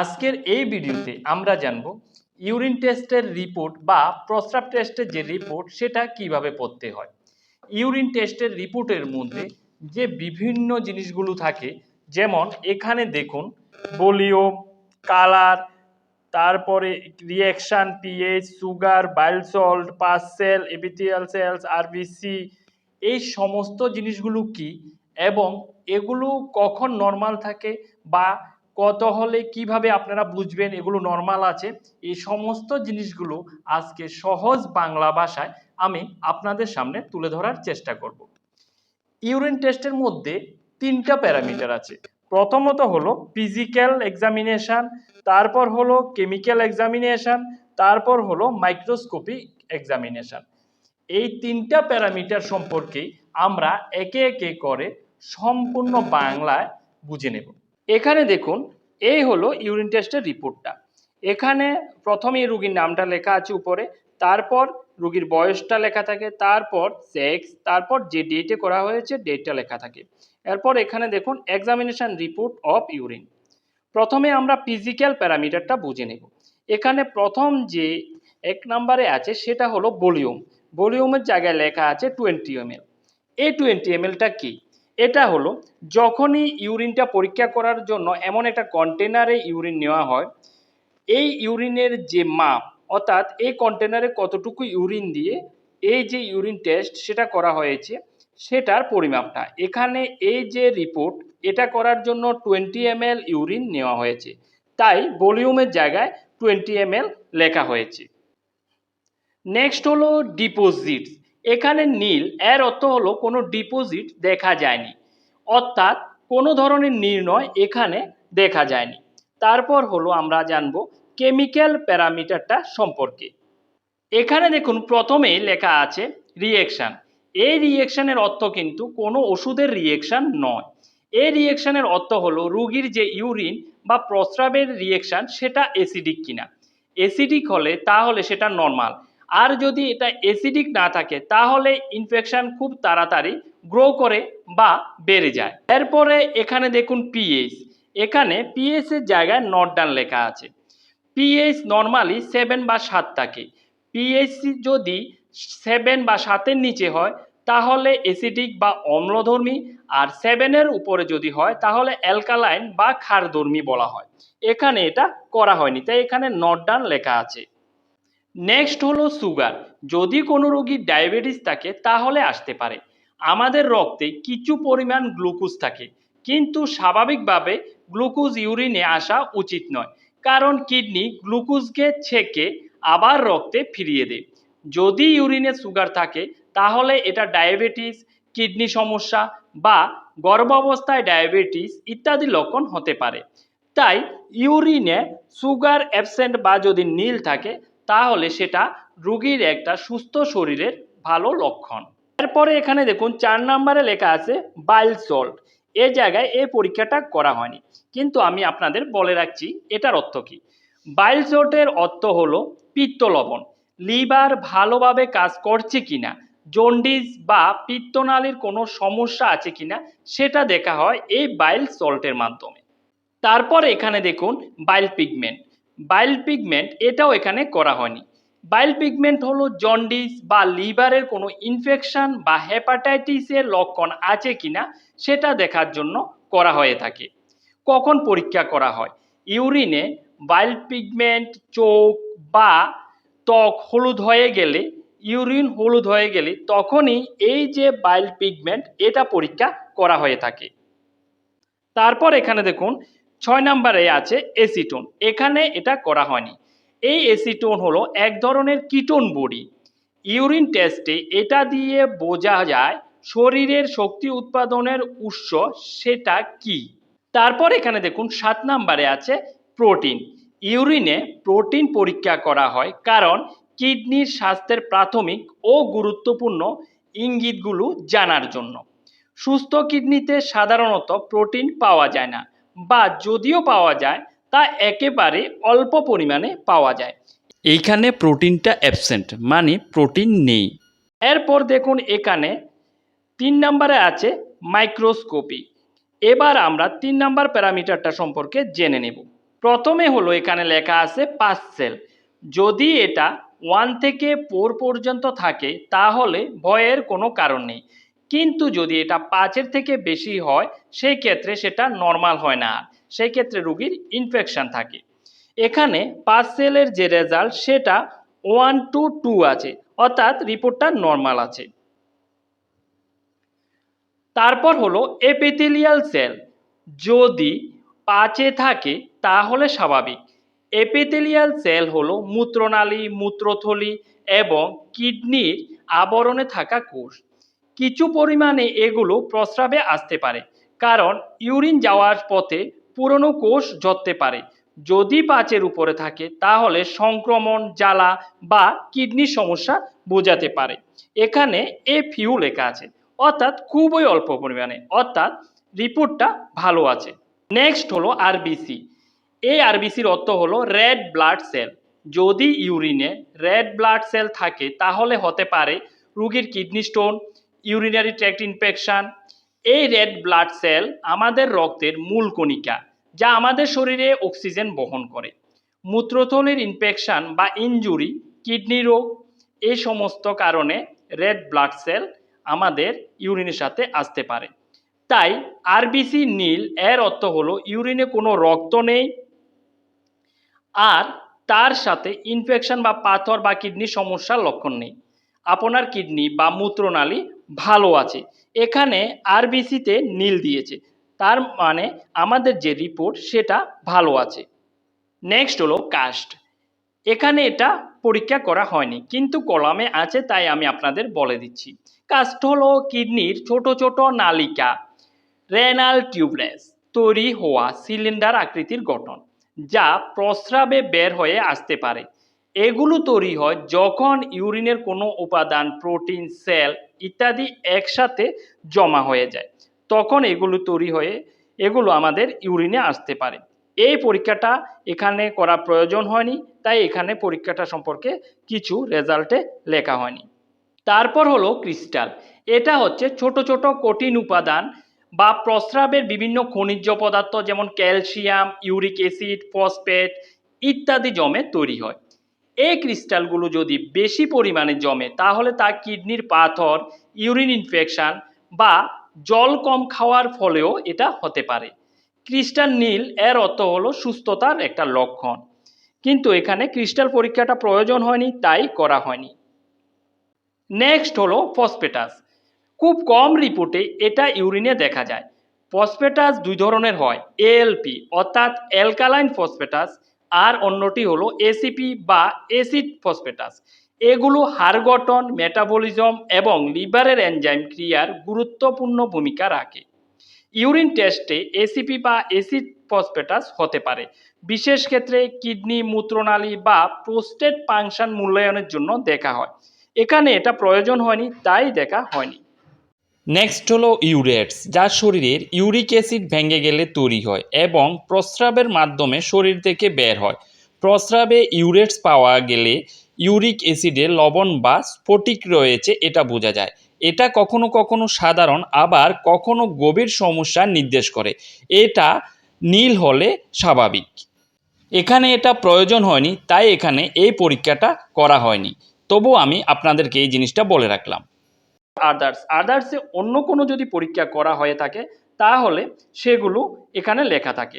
আজকের এই ভিডিওতে আমরা জানব ইউরিন টেস্টের রিপোর্ট বা প্রস্রাব টেস্টের যে রিপোর্ট, সেটা কীভাবে পড়তে হয়। ইউরিন টেস্টের রিপোর্টের মধ্যে যে বিভিন্ন জিনিসগুলো থাকে, যেমন এখানে দেখুন ভলিউম কালার, তারপরে reaction pH, sugar, bile salt pus cell epithelial cells, RBC, এই সমস্ত জিনিসগুলো কি? এবং এগুলো কখন নর্মাল থাকে বা কত হলে কীভাবে আপনারা বুঝবেন এগুলো নর্মাল আছে, এই সমস্ত জিনিসগুলো আজকে সহজ বাংলা ভাষায় আমি আপনাদের সামনে তুলে ধরার চেষ্টা করব। ইউরিন টেস্টের মধ্যে তিনটা প্যারামিটার আছে। প্রথমত হলো ফিজিক্যাল এক্সামিনেশন তারপর হলো কেমিক্যাল এক্সামিনেশন তারপর হলো মাইক্রোস্কোপি এক্সামিনেশন এই তিনটা প্যারামিটার সম্পর্কেই আমরা একে একে করে সম্পূর্ণ বাংলায় বুঝে নেব। এখানে দেখুন এই হলো ইউরিন টেস্টের রিপোর্টটা এখানে প্রথমেই রুগীর নামটা লেখা আছে উপরে, তারপর রুগীর বয়সটা লেখা থাকে, তারপর সেক্স তারপর যে ডেটে করা হয়েছে ডেটটা লেখা থাকে। এরপর এখানে দেখুন এক্সামিনেশন রিপোর্ট অফ ইউরিন প্রথমে আমরা ফিজিক্যাল প্যারামিটারটা বুঝে নেব। এখানে প্রথম যে এক নম্বরে আছে, সেটা হলো ভলিউম ভলিউমের জায়গায় লেখা আছে টোয়েন্টি এমএল এই টোয়েন্টি এমএলটা কি? এটা হলো, যখনই ইউরিনটা পরীক্ষা করার জন্য এমন একটা কন্টেনারে ইউরিন নেওয়া হয়, এই ইউরিনের যে মাপ, অর্থাৎ এই কন্টেনারে কতটুকু ইউরিন দিয়ে এই যে ইউরিন টেস্ট সেটা করা হয়েছে, সেটার পরিমাপটা। এখানে এই যে রিপোর্ট এটা করার জন্য টোয়েন্টি এম ইউরিন নেওয়া হয়েছে। তাই ভলিউমের জায়গায় টোয়েন্টি এম লেখা হয়েছে। নেক্সট হলো ডিপোজিট এখানে নীল, এর অর্থ হলো কোনো ডিপোজিট দেখা যায়নি। অর্থাৎ কোনো ধরনের নির্ণয় এখানে দেখা যায়নি। তারপর হলো আমরা জানব কেমিক্যাল প্যারামিটারটা সম্পর্কে। এখানে দেখুন প্রথমেই লেখা আছে রিয়েকশান এই রিয়েকশানের অর্থ কিন্তু কোনো ওষুধের রিয়েকশান নয়। এই রিয়েকশানের অর্থ হলো রুগীর যে ইউরিন বা প্রস্রাবের রিয়েকশান সেটা অ্যাসিডিক কিনা। অ্যাসিডিক হলে তাহলে সেটা নর্মাল আর যদি এটা অ্যাসিডিক না থাকে, তাহলে ইনফেকশন খুব তাড়াতাড়ি গ্রো করে বা বেড়ে যায়। এরপরে এখানে দেখুন পিএইচ এখানে পিএইচ এর জায়গায় নট ডান লেখা আছে। পিএইচ নর্মালি সেভেন বা সাত থাকে। পিএইচ যদি সেভেন বা সাতের নিচে হয়, তাহলে অ্যাসিডিক বা অম্লধর্মী, আর সেভেনের উপরে যদি হয়, তাহলে অ্যালকালাইন বা ক্ষারধর্মী বলা হয়। এখানে এটা করা হয়নি, তাই এখানে নট ডান লেখা আছে। নেক্সট হলো সুগার যদি কোনো রোগীর ডায়াবেটিস থাকে, তাহলে আসতে পারে। আমাদের রক্তে কিছু পরিমাণ গ্লুকোজ থাকে। কিন্তু স্বাভাবিকভাবে গ্লুকোজ ইউরিনে আসা উচিত নয়। কারণ কিডনি গ্লুকোজকে ছেঁকে আবার রক্তে ফিরিয়ে দেয়। যদি ইউরিনে সুগার থাকে, তাহলে এটা ডায়াবেটিস কিডনি সমস্যা বা গর্ভাবস্থায় ডায়াবেটিস ইত্যাদি লক্ষণ হতে পারে। তাই ইউরিনে সুগার অ্যাবসেন্ট বা যদি নীল থাকে তাহলে সেটা রোগীর একটা সুস্থ শরীরের ভালো লক্ষণ। এরপরে এখানে দেখুন, চার নম্বরে লেখা আছে বাইল সল্ট এ জায়গায় এই পরীক্ষাটা করা হয়নি। কিন্তু আমি আপনাদের বলে রাখছি, এটার অর্থ কী? বাইল সল্টের অর্থ হলো পিত্ত লবণ। লিভার ভালোভাবে কাজ করছে কিনা, জন্ডিস বা পিত্তনালীর কোনো সমস্যা আছে কিনা, সেটা দেখা হয় এই বাইল সল্টের মাধ্যমে। তারপর এখানে দেখুন বাইল পিগমেন্ট বাইল পিগমেন্ট এটাও এখানে করা হয়নি। বাইল পিগমেন্ট হলো জন্ডিস বা লিভারের কোনো ইনফেকশন বা হেপাটাইটিসের লক্ষণ আছে কিনা সেটা দেখার জন্য করা হয়ে থাকে। কখন পরীক্ষা করা হয়? ইউরিনে বাইল পিগমেন্ট চোখ বা ত্বক হলুদ হয়ে গেলে ইউরিন হলুদ হয়ে গেলে তখনই এই যে বাইল পিগমেন্ট এটা পরীক্ষা করা হয়ে থাকে। তারপর এখানে দেখুন ছয় নম্বরে আছে এসিটোন। এখানে এটা করা হয়নি। এই এসিটোন হলো এক ধরনের কিটোন বডি। ইউরিন টেস্টে এটা দিয়ে বোঝা যায় শরীরের শক্তি উৎপাদনের উৎস সেটা কি। তারপর এখানে দেখুন সাত নম্বরে আছে প্রোটিন। ইউরিনে প্রোটিন পরীক্ষা করা হয় কারণ কিডনির স্বাস্থ্যের প্রাথমিক ও গুরুত্বপূর্ণ ইঙ্গিতগুলো জানার জন্য। সুস্থ কিডনিতে সাধারণত প্রোটিন পাওয়া যায় না। বা যদিও পাওয়া যায় তা একেবারে অল্প পরিমাণে পাওয়া যায়। এইখানে প্রোটিনটা অ্যাবসেন্ট মানে প্রোটিন নেই। এরপর দেখুন এখানে তিন নম্বরে আছে মাইক্রোস্কোপি এবার আমরা তিন নাম্বার প্যারামিটারটা সম্পর্কে জেনে নেব। প্রথমে হলো এখানে লেখা আছে পাঁচ সেল। যদি এটা ওয়ান থেকে ফোর পর্যন্ত থাকে তাহলে ভয়ের কোনো কারণ নেই। কিন্তু যদি এটা পাঁচের থেকে বেশি হয়, সেই ক্ষেত্রে সেটা নর্মাল হয় না সেই ক্ষেত্রে রুগীর ইনফেকশন থাকে। এখানে পাঁচ সেলের যে রেজাল্ট সেটা ওয়ান টু টু আছে। অর্থাৎ রিপোর্টটা নর্মাল আছে। তারপর হলো এপিথেলিয়াল সেল যদি পাঁচে থাকে, তাহলে স্বাভাবিক। এপিথেলিয়াল সেল হলো মূত্রনালী, মূত্রথলি এবং কিডনির আবরণে থাকা কোষ। কিছু পরিমাণে এগুলো প্রস্রাবে আসতে পারে, কারণ ইউরিন যাওয়ার পথে পুরনো কোষ জড়তে পারে। যদি পাঁচের উপরে থাকে, তাহলে সংক্রমণ, জ্বালা বা কিডনির সমস্যা বোঝাতে পারে। এখানে এ ফিউ লেখা আছে, অর্থাৎ খুবই অল্প পরিমাণে, অর্থাৎ রিপোর্টটা ভালো আছে। নেক্সট হলো আরবিসি এই আরবিসির অর্থ হলো রেড ব্লাড সেল। যদি ইউরিনে রেড ব্লাড সেল থাকে, তাহলে হতে পারে রুগীর kidney stone urinary tract infection এই রেড ব্লাড সেল আমাদের রক্তের মূল কণিকা, যা আমাদের শরীরে অক্সিজেন বহন করে। মূত্রথলির ইনফেকশান বা ইনজুরি কিডনি রোগ এই সমস্ত কারণে রেড ব্লাড সেল আমাদের ইউরিনের সাথে আসতে পারে। তাই আরবিসি নীল, এর অর্থ হলো ইউরিনে কোনো রক্ত নেই, আর তার সাথে ইনফেকশন বা পাথর বা কিডনি সমস্যার লক্ষণ নেই। আপনার কিডনি বা মূত্রনালী ভালো আছে। এখানে আরবিসিতে নীল দিয়েছে। তার মানে আমাদের যে রিপোর্ট সেটা ভালো আছে। নেক্সট হলো কাস্ট এখানে এটা পরীক্ষা করা হয়নি, কিন্তু কলামে আছে তাই আমি আপনাদের বলে দিচ্ছি। কাস্ট হলো কিডনির ছোট ছোট নালিকা রেনাল টিউবলেস তৈরি হওয়া সিলিন্ডার আকৃতির গঠন, যা প্রস্রাবে বের হয়ে আসতে পারে। এগুলো তৈরি হয় যখন ইউরিনের কোনো উপাদান, প্রোটিন, সেল ইত্যাদি একসাথে জমা হয়ে যায়। তখন এগুলো তৈরি হয়ে এগুলো আমাদের ইউরিনে আসতে পারে। এই পরীক্ষাটা এখানে করা প্রয়োজন হয়নি, তাই এখানে পরীক্ষাটা সম্পর্কে কিছু রেজাল্টে লেখা হয়নি। তারপর হলো ক্রিস্টাল। এটা হচ্ছে ছোট ছোট কঠিন উপাদান বা প্রস্রাবের বিভিন্ন খনিজ পদার্থ যেমন ক্যালসিয়াম, ইউরিক অ্যাসিড, ফসফেট ইত্যাদি জমে তৈরি হয়। এই ক্রিস্টালগুলো যদি বেশি পরিমাণে জমে, তাহলে তা কিডনির পাথর, ইউরিন ইনফেকশান বা জল কম খাওয়ার ফলেও এটা হতে পারে। ক্রিস্টাল নীল এর অর্থ হলো সুস্থতার একটা লক্ষণ। কিন্তু এখানে ক্রিস্টাল পরীক্ষাটা প্রয়োজন হয়নি, তাই করা হয়নি। নেক্সট হলো ফসফেটাস। খুব কম রিপোর্টে এটা ইউরিনে দেখা যায়। ফসফেটাস দুই ধরনের হয় এএলপি অর্থাৎ অ্যালকালাইন ফসফেটাস আর অন্যটি হলো এসিপি বা এসিড ফসফেটাস এগুলো হাড় গঠন মেটাবলিজম এবং লিভারের এনজাইম ক্রিয়ার গুরুত্বপূর্ণ ভূমিকা রাখে। ইউরিন টেস্টে এসিপি বা এসিড ফসফেটাস হতে পারে। বিশেষ ক্ষেত্রে কিডনি, মূত্রনালী বা প্রোস্টেট ফাংশন মূল্যায়নের জন্য দেখা হয়। এখানে এটা প্রয়োজন হয়নি, তাই দেখা হয়নি। নেক্সট হলো ইউরেটস যা শরীরের ইউরিক অ্যাসিড ভেঙে গেলে তৈরি হয় এবং প্রস্রাবের মাধ্যমে শরীর থেকে বের হয়। প্রস্রাবে ইউরেটস পাওয়া গেলে ইউরিক অ্যাসিডে লবণ বা স্ফটিক রয়েছে, এটা বোঝা যায়। এটা কখনো কখনো সাধারণ, আবার কখনো গভীর সমস্যা নির্দেশ করে। এটা নীল হলে স্বাভাবিক। এখানে এটা প্রয়োজন হয়নি, তাই এখানে এই পরীক্ষাটা করা হয়নি। তবু আমি আপনাদেরকে এই জিনিসটা বলে রাখলাম। আদার্স আদার্সে অন্য কোনো যদি পরীক্ষা করা হয়ে থাকে, তাহলে সেগুলো এখানে লেখা থাকে।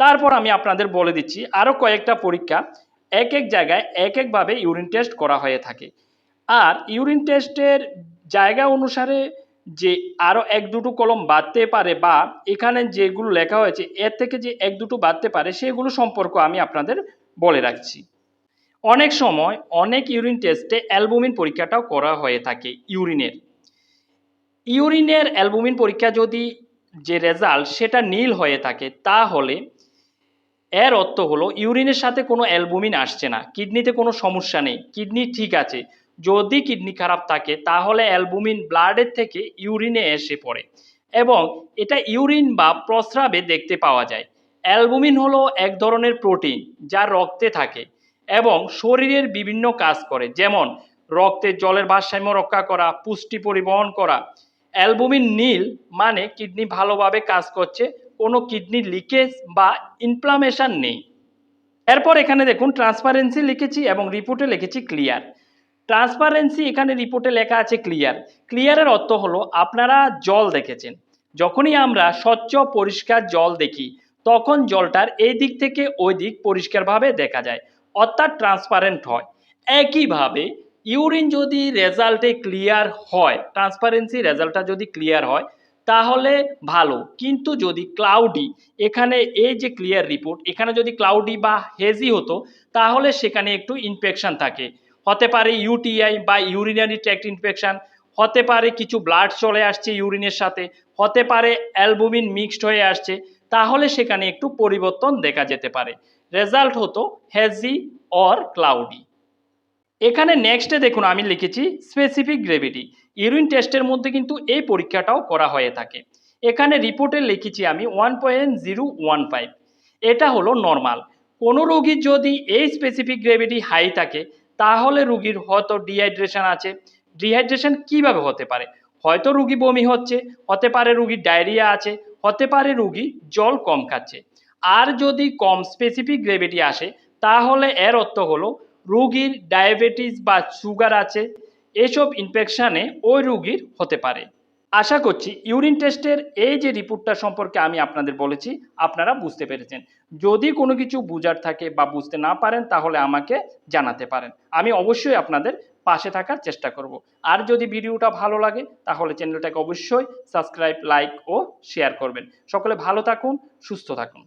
তারপর আমি আপনাদের বলে দিচ্ছি আরও কয়েকটা পরীক্ষা এক এক জায়গায় এক একভাবে ইউরিন টেস্ট করা হয়ে থাকে। আর ইউরিন টেস্টের জায়গা অনুসারে যে আরও এক দুটো কলম বাড়তে পারে বা এখানে যেগুলো লেখা হয়েছে, এর থেকে যে এক দুটো বাড়তে পারে, সেগুলো সম্পর্ক আমি আপনাদের বলে রাখছি। অনেক সময় অনেক ইউরিন টেস্টে অ্যালবুমিন পরীক্ষাটাও করা হয়ে থাকে ইউরিনের ইউরিনের অ্যালবুমিন পরীক্ষা যদি যে রেজাল্ট সেটা নীল হয়ে থাকে, তাহলে এর অর্থ হলো ইউরিনের সাথে কোনো অ্যালবুমিন আসছে না, কিডনিতে কোনো সমস্যা নেই, কিডনি ঠিক আছে। যদি কিডনি খারাপ থাকে, তাহলে অ্যালবুমিন ব্লাডের থেকে ইউরিনে এসে পড়ে এবং এটা ইউরিন বা প্রস্রাবে দেখতে পাওয়া যায়। অ্যালবুমিন হলো এক ধরনের প্রোটিন যা রক্তে থাকে এবং শরীরের বিভিন্ন কাজ করে, যেমন রক্তে জলের ভারসাম্য রক্ষা করা, পুষ্টি পরিবহন করা অ্যালবুমিন নীল মানে কিডনি ভালোভাবে কাজ করছে, কোনো কিডনি লিকেজ বা ইনফ্লামেশন নেই। এরপর এখানে দেখুন ট্রান্সপারেন্সি লিখেছি এবং রিপোর্টে লিখেছি ক্লিয়ার ট্রান্সপারেন্সি এখানে রিপোর্টে লেখা আছে ক্লিয়ার ক্লিয়ারের অর্থ হলো, আপনারা জল দেখেছেন। যখনই আমরা স্বচ্ছ, পরিষ্কার জল দেখি, তখন জলটার এই দিক থেকে ওই দিক পরিষ্কারভাবে দেখা যায়। অর্থাৎ ট্রান্সপারেন্ট হয়। একইভাবে ইউরিন যদি রেজাল্টে ক্লিয়ার হয়, ট্রান্সপারেন্সি রেজাল্টটা যদি ক্লিয়ার হয়, তাহলে ভালো। কিন্তু যদি ক্লাউডি, এখানে এই যে ক্লিয়ার রিপোর্ট, এখানে যদি ক্লাউডি বা হেজি হতো, তাহলে সেখানে একটু ইনফেকশন থাকে। হতে পারে ইউটিআই বা ইউরিনারি ট্র্যাক্ট ইনফেকশন, হতে পারে কিছু ব্লাড চলে আসছে ইউরিনের সাথে, হতে পারে অ্যালবুমিন মিক্সড হয়ে আসছে, তাহলে সেখানে একটু পরিবর্তন দেখা যেতে পারে। রেজাল্ট হতো হেজি অর ক্লাউডি। এখানে নেক্সটে দেখুন আমি লিখেছি স্পেসিফিক গ্রেভিটি ইউরিন টেস্টের মধ্যে কিন্তু এই পরীক্ষাটাও করা হয়ে থাকে। এখানে রিপোর্টে লিখেছি আমি one point zero one five এটা হলো নর্মাল কোনো রোগীর যদি এই স্পেসিফিক গ্রেভিটি হাই থাকে, তাহলে রুগীর হয়তো ডিহাইড্রেশন আছে। ডিহাইড্রেশন কীভাবে হতে পারে? হয়তো রুগী বমি হচ্ছে, হতে পারে রুগীর ডায়রিয়া আছে, হতে পারে রুগী জল কম খাচ্ছে। আর যদি কম স্পেসিফিক গ্রেভিটি আসে, তাহলে এর অর্থ হলো রুগীর ডায়াবেটিস বা সুগার আছে, এসব ইনফেকশানে ওই রুগীর হতে পারে। আশা করছি ইউরিন টেস্টের এই যে রিপোর্টটা সম্পর্কে আমি আপনাদের বলেছি, আপনারা বুঝতে পেরেছেন। যদি কোনো কিছু বুঝার থাকে বা বুঝতে না পারেন, তাহলে আমাকে জানাতে পারেন। আমি অবশ্যই আপনাদের পাশে থাকার চেষ্টা করব। আর যদি ভিডিওটা ভালো লাগে, তাহলে চ্যানেলটাকে অবশ্যই সাবস্ক্রাইব লাইক ও শেয়ার করবেন। সকলে ভালো থাকুন, সুস্থ থাকুন।